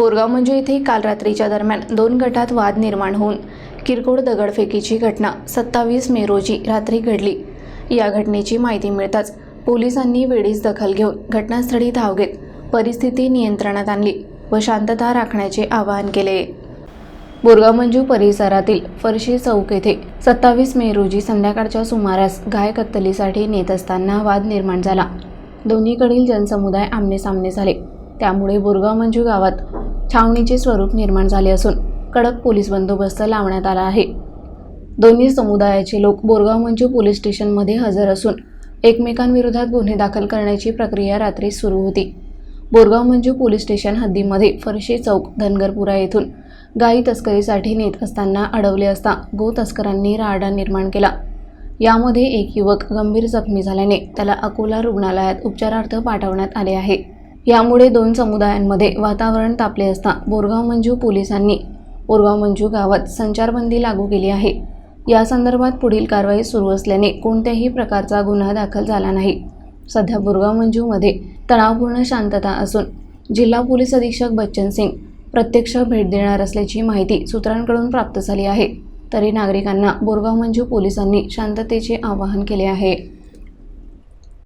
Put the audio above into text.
बोरगाव म्हणजे येथे काल रात्रीच्या दरम्यान दोन गटात वाद निर्माण होऊन किरकोळ दगडफेकीची घटना सत्तावीस मे रोजी रात्री घडली. या घटनेची माहिती मिळताच पोलिसांनी वेळीच दखल घेऊन घटनास्थळी धाव घेत परिस्थिती नियंत्रणात आणली व शांतता राखण्याचे आवाहन केले. बोरगाव मंजू परिसरातील फरशी चौक येथे सत्तावीस मे रोजी संध्याकाळच्या सुमारास गाय कत्तलीसाठी नेत असताना वाद निर्माण झाला. दोन्हीकडील जनसमुदाय आमनेसामने झाले. त्यामुळे बोरगाव मंजू गावात छावणीचे स्वरूप निर्माण झाले असून कडक पोलीस बंदोबस्त लावण्यात आला आहे. दोन्ही समुदायाचे लोक बोरगाव मंजू पोलीस स्टेशनमध्ये हजर असून एकमेकांविरोधात गुन्हे दाखल करण्याची प्रक्रिया रात्री सुरू होती. बोरगाव मंजू पोलीस स्टेशन हद्दीमध्ये फरशी चौक धनगरपुरा येथून गायी तस्करीसाठी नेत असताना अडवले असता गो तस्करांनी राडा निर्माण केला. यामध्ये एक युवक गंभीर जखमी झाल्याने त्याला अकोला रुग्णालयात उपचारार्थ पाठवण्यात आले आहे. यामुळे दोन समुदायांमध्ये वातावरण तापले असता बोरगाव मंजू पोलिसांनी बोरगाव मंजू गावात संचारबंदी लागू केली आहे. या संदर्भात पुढील कारवाई सुरू असल्याने कोणत्याही प्रकारचा गुन्हा दाखल झाला नाही. सध्या बोरगाव मंजूमध्ये तणावपूर्ण शांतता असून जिल्हा पोलीस अधीक्षक बच्चन सिंग प्रत्यक्ष भेट देणार असल्याची माहिती सूत्रांकडून प्राप्त झाली आहे. तरी नागरिकांना बोरगाव मंजू पोलिसांनी शांततेचे आवाहन केले आहे.